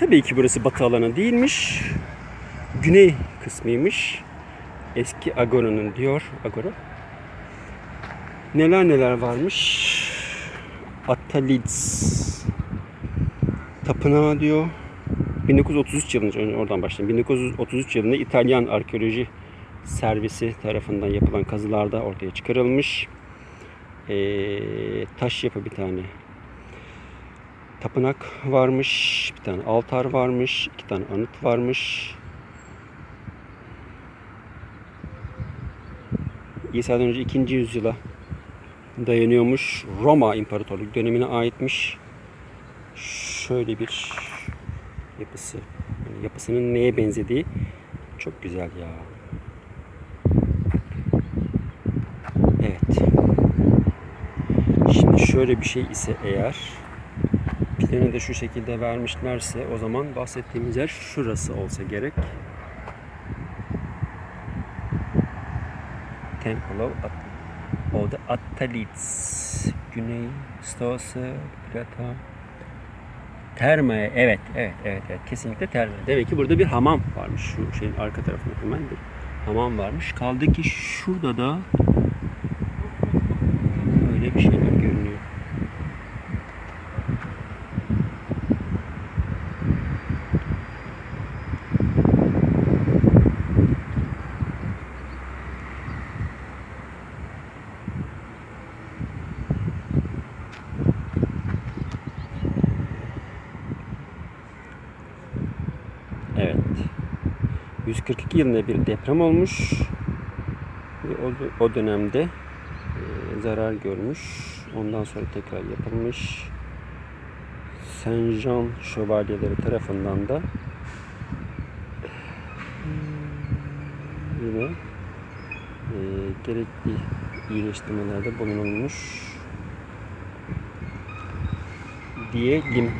Tabii ki burası batı alanı değilmiş. Güney kısmıymış. Eski Agora'nın diyor Agora. Neler neler varmış. Attalids Tapınağı diyor. 1933 yılında oradan başlayayım. 1933 yılında İtalyan arkeoloji servisi tarafından yapılan kazılarda ortaya çıkarılmış. Ee, taş yapı bir tane tapınak varmış, bir tane altar varmış, iki tane anıt varmış. İsa'dan önce 2. yüzyıla dayanıyormuş. Roma İmparatorluk dönemine aitmiş. Şöyle bir yapısı. Yani yapısının neye benzediği çok güzel ya. Evet. Şimdi şöyle bir şey ise eğer planı da şu şekilde vermişlerse o zaman bahsettiğimiz yer şurası olsa gerek. Temple of, the Attalids. Güney, Stoası, Plata. Termaya, evet, evet, evet, evet. Kesinlikle termaya. Demek ki burada bir hamam varmış. Şu şeyin arka tarafında hemen bir hamam varmış. Kaldı ki şurada da öyle bir şeyler görünüyor. Evet. 142 yılında bir deprem olmuş. Ve o, o dönemde e, zarar görmüş. Ondan sonra tekrar yapılmış. Saint Jean şövalyeleri tarafından da yine e, gerekli iyileştirmelerde bulunulmuş diyelim.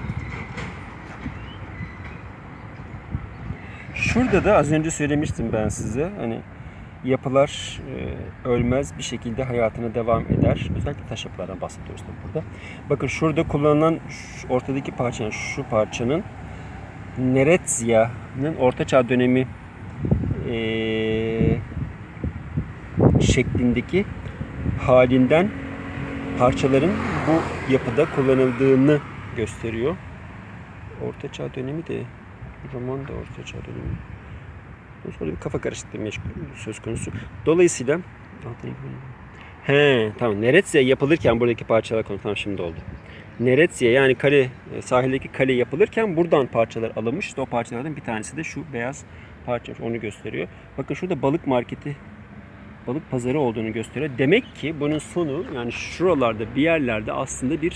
Şurada da az önce söylemiştim ben size. Hani yapılar e, ölmez bir şekilde hayatına devam eder. Özellikle taş yapılardan bahsediyoruz tabii burada. Bakın şurada kullanılan şu ortadaki parça, yani şu parçanın Neretzia'nın Ortaçağ dönemi e, şeklindeki halinden parçaların bu yapıda kullanıldığını gösteriyor. Ortaçağ dönemi de roman da Ortaçağ dönemi. Sonra bir kafa karışıklığı meşgul söz konusu. Dolayısıyla He tamam. Neretsya yapılırken buradaki parçalar konu tamam şimdi oldu. Neretsya yani kale e, sahildeki kale yapılırken buradan parçalar alınmış. İşte o parçalardan bir tanesi de şu beyaz parça onu gösteriyor. Bakın şurada balık marketi balık pazarı olduğunu gösteriyor. Demek ki bunun sonu yani şuralarda bir yerlerde aslında bir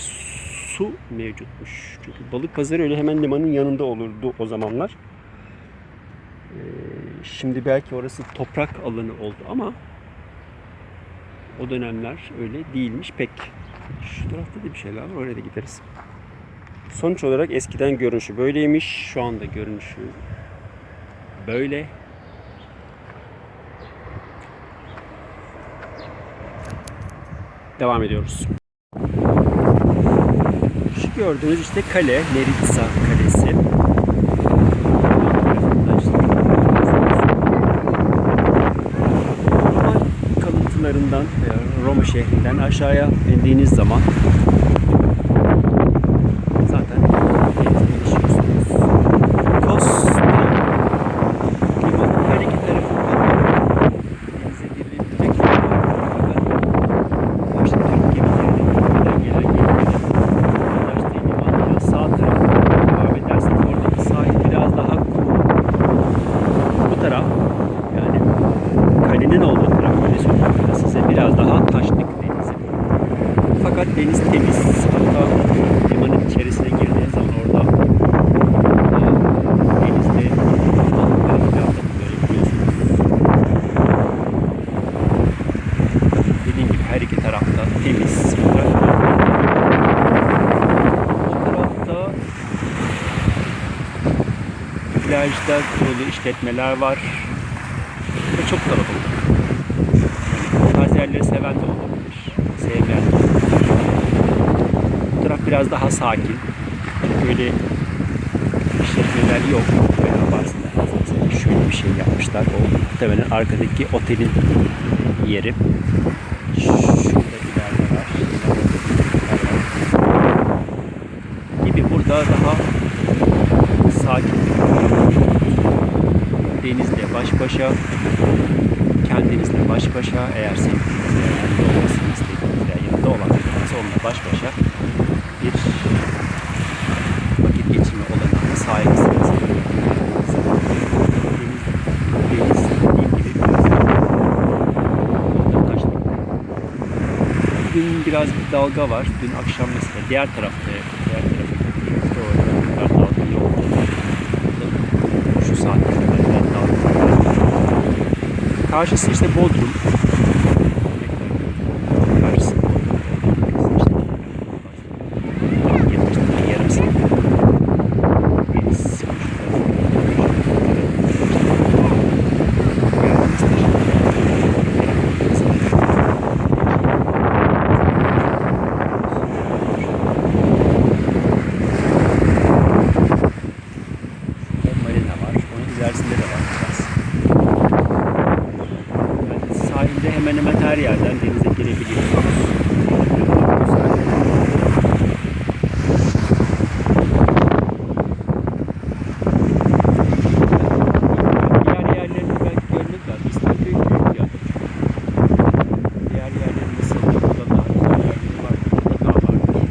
su mevcutmuş. Çünkü balık pazarı öyle hemen limanın yanında olurdu o zamanlar. Ee, Şimdi belki orası toprak alanı oldu ama o dönemler öyle değilmiş pek. Şu tarafta da bir şeyler var oraya da gideriz. Sonuç olarak eskiden görünüşü böyleymiş. Şu anda görünüşü böyle. Devam ediyoruz. Gördüğünüz işte kale, Meritsa Kalesi. Roma kalıntılarından veya Roma şehrinden aşağıya indiğiniz zaman zaten denize ulaşıyorsunuz. Costa limanın her iki tarafında denize girilebilecek başta Türk gemilerinden gelen gemilerin ulaştığı limanların sağ tarafına devam ederseniz oradaki sahil biraz daha kum. Bu taraf yani kalenin olduğu taraf öyle söyleyeyim size biraz daha taşlık denizi. Fakat deniz temiz. Hatta limanın içerisine girdiğiniz zaman orada e, denizde balıkları falan da görebiliyorsunuz. Dediğim gibi her iki tarafta temiz. Bu tarafta bu tarafta plajda kurulu işletmeler var. Ve çok kalabalık. Bu tarz yerleri seven de olabilir. Sevmeyen de olabilir. Bu taraf biraz daha sakin. Böyle işletme yok veya da mesela şöyle bir şey yapmışlar. O muhtemelen arkadaki otelin yeri. Şurada ileride var. Gibi burada daha sakin bir denizle baş başa kendinizle baş başa eğer sevdiğiniz veya yanında olmasını istediğiniz veya yanında olan bir varsa onunla baş başa bir vakit geçirme olanağına sahipsiniz. Deniz. Dün biraz bir dalga var. Dün akşam mesela diğer tarafta, diğer tarafa gittiğimizde orada kadar dalga yoktu. Şu saatte kadar biraz dalga var. Karşısı işte Bodrum. Karşısı Bodrum. Yarım saat. Marina var. Onun ilerisinde de var biraz. Yani sahilde hemen hemen her yerden denize girebiliyorsunuz. Güzel. Diğer yerlerini belki görmek lazım. İstanbul büyük ya. Diğer yerlerin nasıl burada daha güzel yerleri var. Burada daha vardır.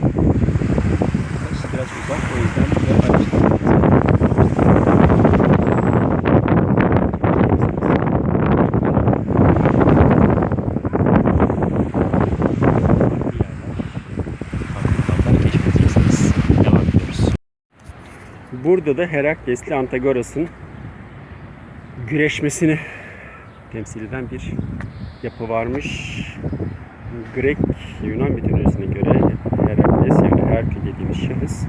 Burası biraz uzak o yüzden böyle araştırıyoruz. Devam ediyoruz. Burada da Herakles'le Antagoras'ın güreşmesini temsil eden bir yapı varmış. Grek Yunan mitolojisine göre Herakles yani Herkül dediğimiz şahıs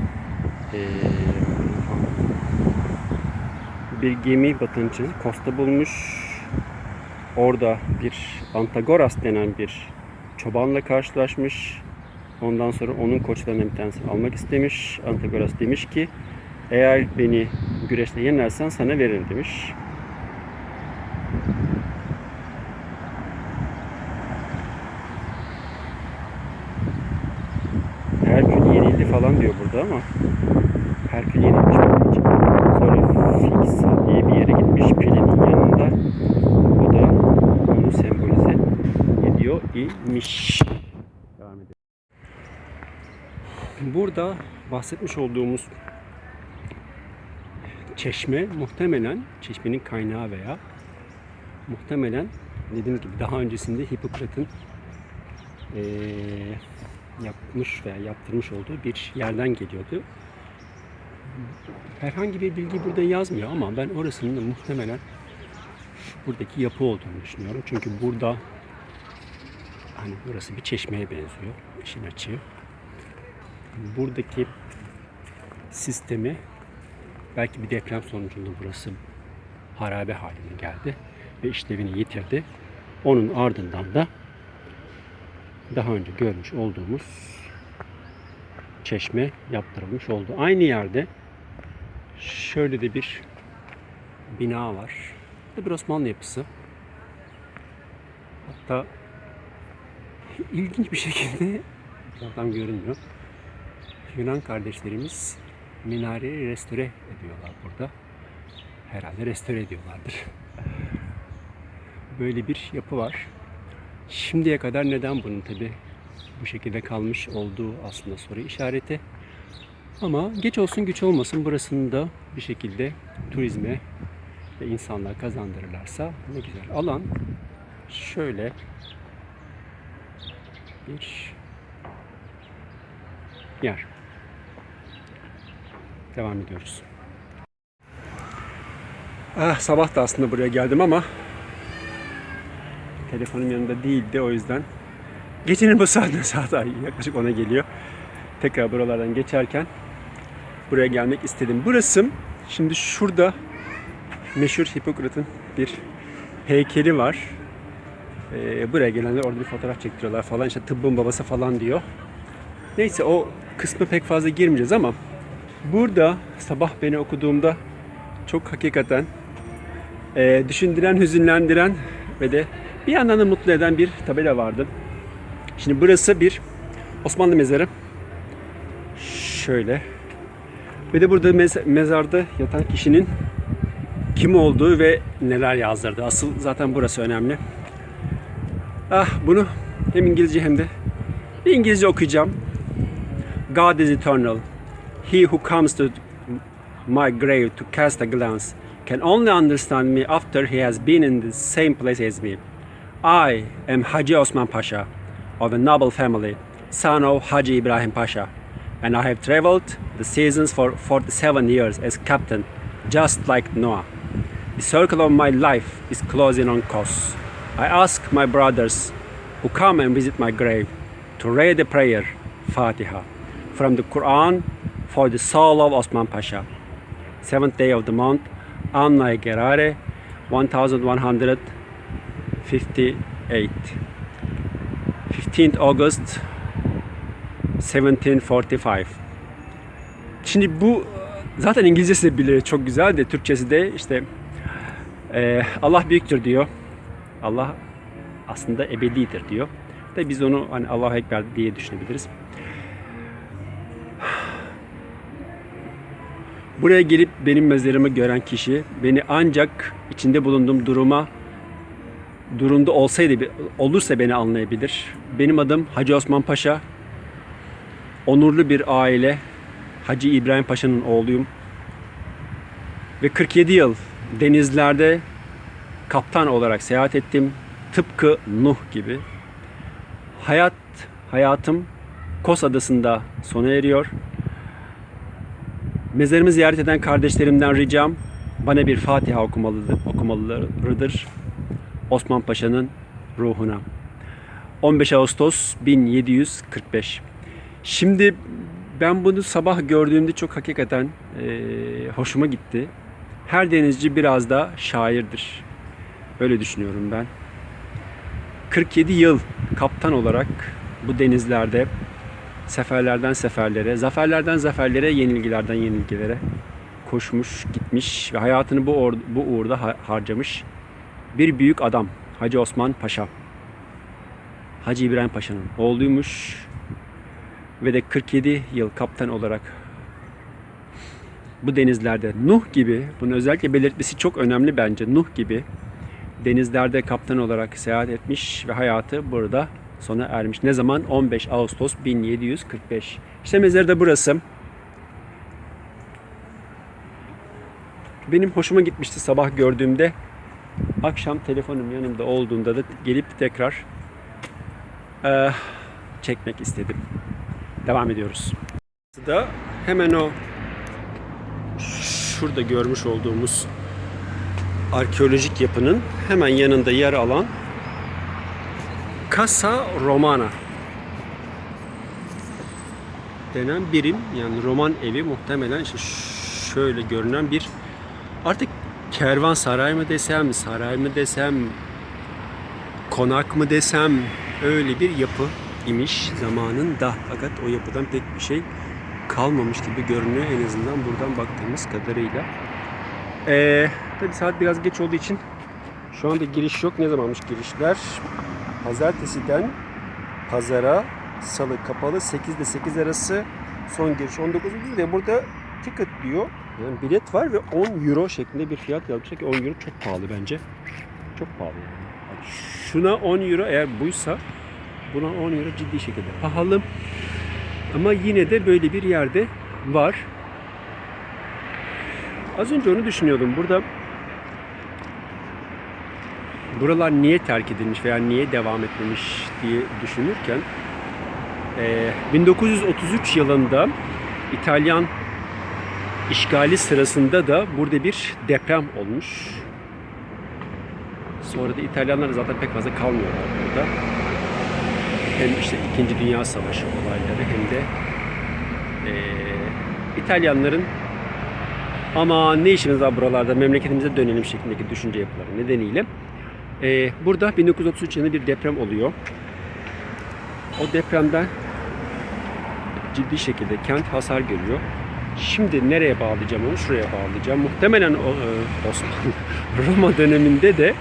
bir gemi batınca Kosta bulmuş. Orada bir Antagoras denen bir çobanla karşılaşmış. Ondan sonra onun koçlarından bir tanesini almak istemiş. Antagoras demiş ki eğer beni güreşte yenersen sana veririm demiş. Herkül yenildi falan diyor burada ama Herkül yenilmiş için. Sonra Fix diye bir yere gitmiş Pelin'in yanında. O da onu sembolize ediyor imiş. Devam edelim. Burada bahsetmiş olduğumuz çeşme muhtemelen çeşmenin kaynağı veya muhtemelen dediğim gibi daha öncesinde Hipokrat'ın eee, yapmış veya yaptırmış olduğu bir yerden geliyordu. Herhangi bir bilgi burada yazmıyor ama ben orasının muhtemelen buradaki yapı olduğunu düşünüyorum. Çünkü burada hani burası bir çeşmeye benziyor işin açığı. Buradaki sistemi belki bir deprem sonucunda burası harabe haline geldi ve işlevini yitirdi. Onun ardından da daha önce görmüş olduğumuz çeşme yaptırılmış oldu. Aynı yerde şöyle de bir bina var. Bu bir Osmanlı yapısı. Hatta ilginç bir şekilde tam görünmüyor. Yunan kardeşlerimiz minareyi restore ediyorlar burada. Herhalde restore ediyorlardır. Böyle bir yapı var. Şimdiye kadar neden bunun tabi bu şekilde kalmış olduğu aslında soru işareti. Ama geç olsun güç olmasın burasını da bir şekilde turizme ve insanlar kazandırırlarsa ne güzel. Alan şöyle bir yer. Devam ediyoruz. Ah, sabah da aslında buraya geldim ama telefonum yanında değildi o yüzden. Gecenin bu saatinde saat yaklaşık ona geliyor. Tekrar buralardan geçerken buraya gelmek istedim. Burası şimdi şurada meşhur Hipokrat'ın bir heykeli var. Ee, buraya gelenler orada bir fotoğraf çektiriyorlar falan. İşte tıbbın babası falan diyor. Neyse o kısmı pek fazla girmeyeceğiz ama burada sabah beni okuduğumda Çok hakikaten e, düşündüren, hüzünlendiren ve de bir yandan da mutlu eden bir tabela vardı. Şimdi burası bir Osmanlı mezarı. Şöyle. Ve de burada mez- mezarda yatan kişinin kim olduğu ve neler yazdırdı. Asıl zaten burası önemli. Ah bunu hem İngilizce hem de İngilizce okuyacağım. God is eternal. He who comes to my grave to cast a glance can only understand me after he has been in the same place as me. I am Haji Osman Pasha of a noble family, son of Haji Ibrahim Pasha, and I have traveled the seasons for 47 years as captain, just like Noah. The circle of my life is closing on course. I ask my brothers who come and visit my grave to read a prayer, Fatiha, from the Quran for the soul of Osman Pasha. Seventh day of the month, Anna Gerare, 1158. 15th August 1745. Şimdi bu zaten İngilizcesi de bile çok güzel de Türkçesi de işte ee, Allah büyüktür diyor. Allah aslında ebedidir diyor. Da biz onu hani Allahu Ekber diye düşünebiliriz. Buraya gelip benim mezarımı gören kişi beni ancak içinde bulunduğum duruma durumda olsaydı olursa beni anlayabilir. Benim adım Hacı Osman Paşa. Onurlu bir aile. Hacı İbrahim Paşa'nın oğluyum. Ve 47 yıl denizlerde kaptan olarak seyahat ettim. Tıpkı Nuh gibi. Hayat, hayatım Kos Adası'nda sona eriyor. Mezarımı ziyaret eden kardeşlerimden ricam bana bir Fatiha okumalıdır, okumalıdır Osman Paşa'nın ruhuna. 15 Ağustos 1745. Şimdi ben bunu sabah gördüğümde çok hakikaten e, hoşuma gitti. Her denizci biraz da şairdir. Öyle düşünüyorum ben. 47 yıl kaptan olarak bu denizlerde seferlerden seferlere, zaferlerden zaferlere, yenilgilerden yenilgilere koşmuş, gitmiş ve hayatını bu, or- bu uğurda ha- harcamış bir büyük adam Hacı Osman Paşa. Hacı İbrahim Paşa'nın oğluymuş ve de 47 yıl kaptan olarak bu denizlerde Nuh gibi, bunu özellikle belirtmesi çok önemli bence. Nuh gibi denizlerde kaptan olarak seyahat etmiş ve hayatı burada sona ermiş. Ne zaman? 15 Ağustos 1745. İşte mezarı da burası. Benim hoşuma gitmişti sabah gördüğümde. Akşam telefonum yanımda olduğunda da gelip tekrar eee, çekmek istedim. Devam ediyoruz. Da hemen o şurada görmüş olduğumuz arkeolojik yapının hemen yanında yer alan Casa Romana denen birim yani Roman evi muhtemelen işte şöyle görünen bir artık kervansaray mı desem, saray mı desem, konak mı desem öyle bir yapı imiş zamanında. Fakat o yapıdan pek bir şey kalmamış gibi görünüyor en azından buradan baktığımız kadarıyla. Ee, tabi saat biraz geç olduğu için şu anda giriş yok. Ne zamanmış girişler? Pazartesiden pazara salı kapalı 8 ile 8 arası son giriş 19 değil de burada ticket diyor. Yani bilet var ve 10 euro şeklinde bir fiyat yazmışlar ki 10 euro çok pahalı bence. Çok pahalı yani. Yani Şuna 10 euro eğer buysa buna 10 euro ciddi şekilde pahalı. Ama yine de böyle bir yerde var. Az önce onu düşünüyordum. Burada buralar niye terk edilmiş veya niye devam etmemiş diye düşünürken eee, 1933 yılında İtalyan işgali sırasında da burada bir deprem olmuş. Sonra da İtalyanlar zaten pek fazla kalmıyorlar burada. Hem işte 2. Dünya Savaşı olayları hem de eee, İtalyanların ama ne işimiz var buralarda memleketimize dönelim şeklindeki düşünce yapıları nedeniyle eee, burada 1933 yılında bir deprem oluyor. O depremden ciddi şekilde kent hasar görüyor. Şimdi nereye bağlayacağım onu? Şuraya bağlayacağım. Muhtemelen e, Osmanlı Roma döneminde de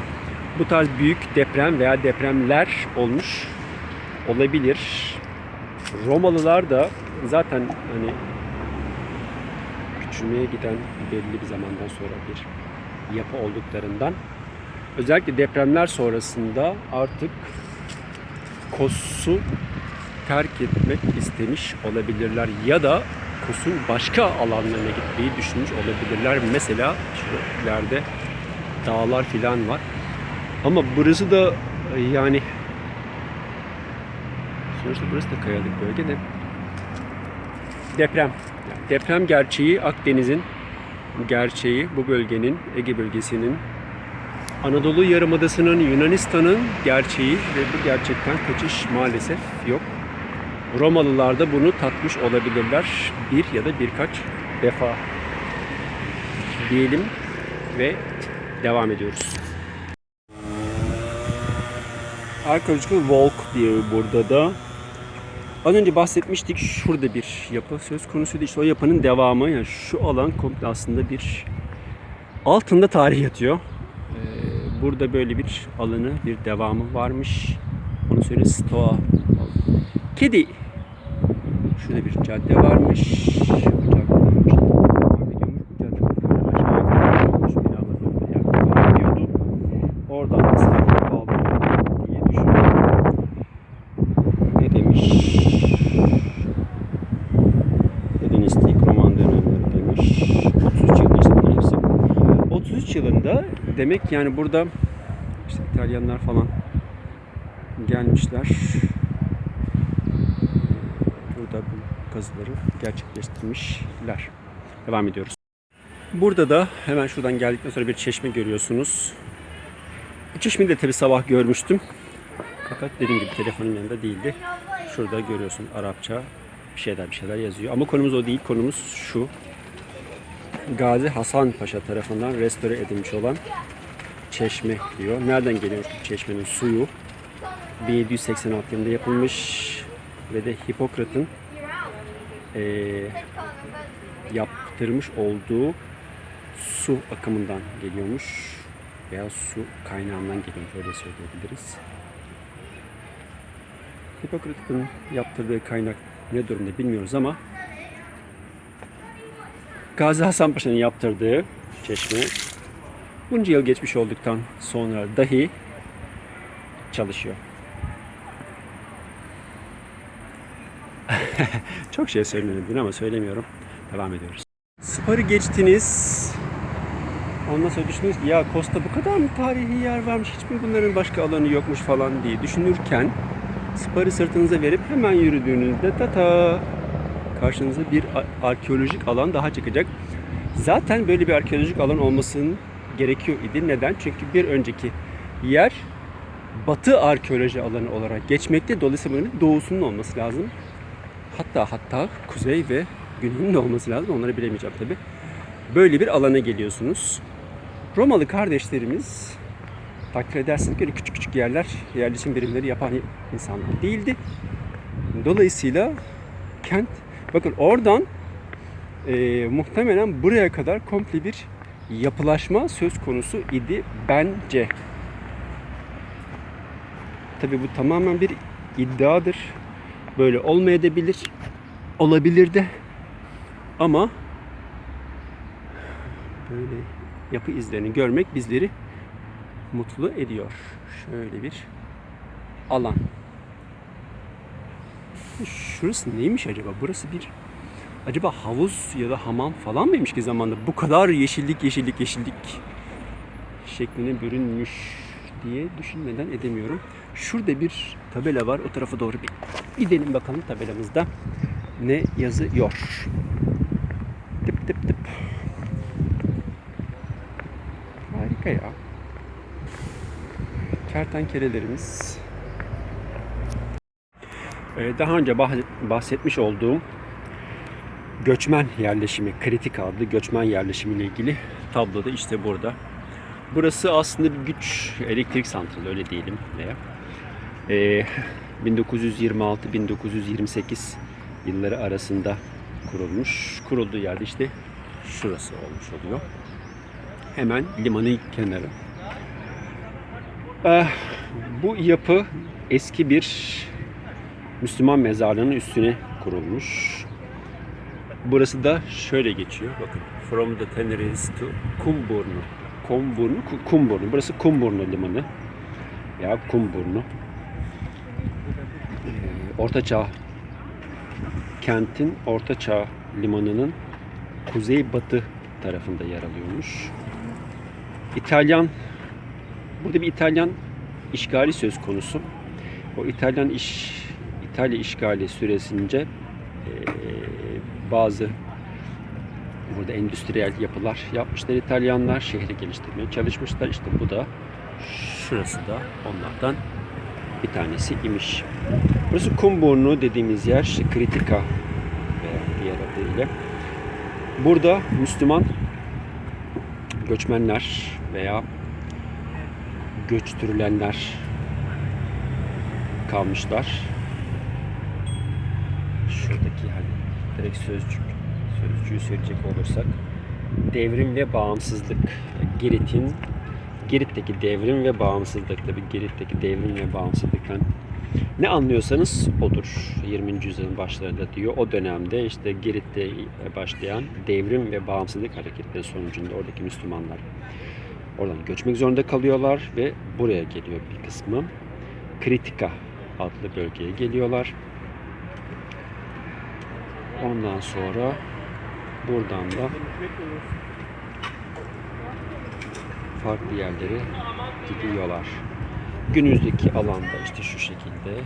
bu tarz büyük deprem veya depremler olmuş olabilir. Romalılar da zaten hani küçülmeye giden belli bir zamandan sonra bir yapı olduklarından özellikle depremler sonrasında artık Kos'u terk etmek istemiş olabilirler ya da Kos'un başka alanlarına gitmeyi düşünmüş olabilirler. Mesela şu ileride dağlar filan var. Ama burası da e, yani sonuçta burası da kayalık bölge de deprem. Yani deprem gerçeği Akdeniz'in gerçeği bu bölgenin Ege bölgesinin Anadolu Yarımadası'nın Yunanistan'ın gerçeği ve bu gerçekten kaçış maalesef yok. Romalılar da bunu tatmış olabilirler bir ya da birkaç defa diyelim ve devam ediyoruz. Archaeological Walk diyor burada da. Az önce bahsetmiştik şurada bir yapı söz konusuydu. İşte o yapının devamı yani şu alan komple aslında bir altında tarih yatıyor. Burada böyle bir alanı bir devamı varmış. Onu söyle Stoa. Kedi. Şurada bir cadde varmış. Oradan da sahile bağlı diye düşünüyorum. Ne demiş? Helenistik roman dönemleri demiş. 33 yıl işte bunların hepsi. 33 yılında demek yani burada işte İtalyanlar falan gelmişler. Burada bu kazıları gerçekleştirmişler. Devam ediyoruz. Burada da hemen şuradan geldikten sonra bir çeşme görüyorsunuz. Bu çeşmeyi de tabi sabah görmüştüm. Fakat dediğim gibi telefonun yanında değildi. Şurada görüyorsun Arapça bir şeyler bir şeyler yazıyor. Ama konumuz o değil. Konumuz şu. Gazi Hasan Paşa tarafından restore edilmiş olan çeşme diyor. Nereden geliyor bu çeşmenin suyu? 1786 yılında yapılmış ve de Hipokrat'ın eee, yaptırmış olduğu su akımından geliyormuş veya su kaynağından geliyor öyle söyleyebiliriz. Hipokrat'ın yaptırdığı kaynak ne durumda bilmiyoruz ama Gazi Hasan Paşa'nın yaptırdığı çeşme bunca yıl geçmiş olduktan sonra dahi çalışıyor. Çok şey söylenebilir ama söylemiyorum. Devam ediyoruz. Spar'ı geçtiniz. Ondan sonra düşündünüz ki ya Costa bu kadar mı tarihi yer varmış hiç mi bunların başka alanı yokmuş falan diye düşünürken Spar'ı sırtınıza verip hemen yürüdüğünüzde tata karşınıza bir arkeolojik alan daha çıkacak. Zaten böyle bir arkeolojik alan olmasının gerekiyor idi. Neden? Çünkü bir önceki yer Batı arkeoloji alanı olarak geçmekte. Dolayısıyla bunun doğusunun olması lazım. Hatta hatta kuzey ve güneyinin de olması lazım. Onları bilemeyeceğim tabi. Böyle bir alana geliyorsunuz. Romalı kardeşlerimiz takdir edersiniz ki öyle küçük küçük yerler yerleşim birimleri yapan insanlar değildi. Dolayısıyla kent bakın oradan e, muhtemelen buraya kadar komple bir yapılaşma söz konusu idi bence. Tabi bu tamamen bir iddiadır. Böyle olmayabilir. Olabilir de. Ama böyle yapı izlerini görmek bizleri mutlu ediyor. Şöyle bir alan. Şurası neymiş acaba? Burası bir acaba havuz ya da hamam falan mıymış ki zamanda? Bu kadar yeşillik yeşillik yeşillik şekline bürünmüş diye düşünmeden edemiyorum. Şurada bir tabela var. O tarafa doğru bir gidelim bakalım tabelamızda ne yazıyor. Tıp tıp tıp. Harika ya. Kertenkelelerimiz. Ee, Daha önce bahset- bahsetmiş olduğum göçmen yerleşimi, kritik adlı göçmen yerleşimi ile ilgili tabloda işte burada. Burası aslında bir güç elektrik santrali öyle diyelim veya. Ee, 1926-1928 yılları arasında kurulmuş. Kurulduğu yerde işte şurası olmuş oluyor. Hemen limanın kenarı. Eh, bu yapı eski bir Müslüman mezarlığının üstüne kurulmuş. Burası da şöyle geçiyor. Bakın. From the Tenerife to Kumburnu. Kumburnu, Ku- Kumburnu. Burası Kumburnu limanı. Ya Kumburnu. Ee, Ortaçağ kentin Ortaçağ limanının kuzey-batı tarafında yer alıyormuş. İtalyan burada bir İtalyan işgali söz konusu. O İtalyan iş İtalya işgali süresince bazı burada endüstriyel yapılar yapmışlar İtalyanlar. Şehri geliştirmeye çalışmışlar. İşte bu da şurası da onlardan bir tanesi imiş. Burası Kumburnu dediğimiz yer, Kritika veya diğer adıyla. Burada Müslüman göçmenler veya göçtürülenler kalmışlar. Şuradaki hani direkt sözcük, sözcüğü söyleyecek olursak devrim ve bağımsızlık. Girit'in Girit'teki devrim ve bağımsızlık tabi Girit'teki devrim ve bağımsızlıktan ne anlıyorsanız odur. 20. yüzyılın başlarında diyor. O dönemde işte Girit'te başlayan devrim ve bağımsızlık hareketleri sonucunda oradaki Müslümanlar oradan göçmek zorunda kalıyorlar ve buraya geliyor bir kısmı. Kritika adlı bölgeye geliyorlar. Ondan sonra buradan da farklı yerlere gidiyorlar. Günümüzdeki alanda işte şu şekilde.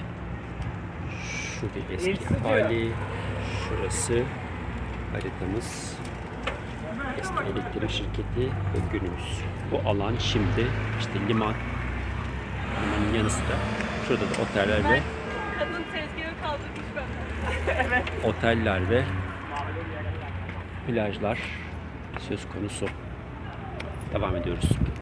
Şu bir eski hali. Şurası haritamız. Eski elektrik şirketi ve günümüz. Bu alan şimdi işte liman. Limanın yanı sıra. Şurada da oteller ve oteller ve plajlar söz konusu. Devam ediyoruz.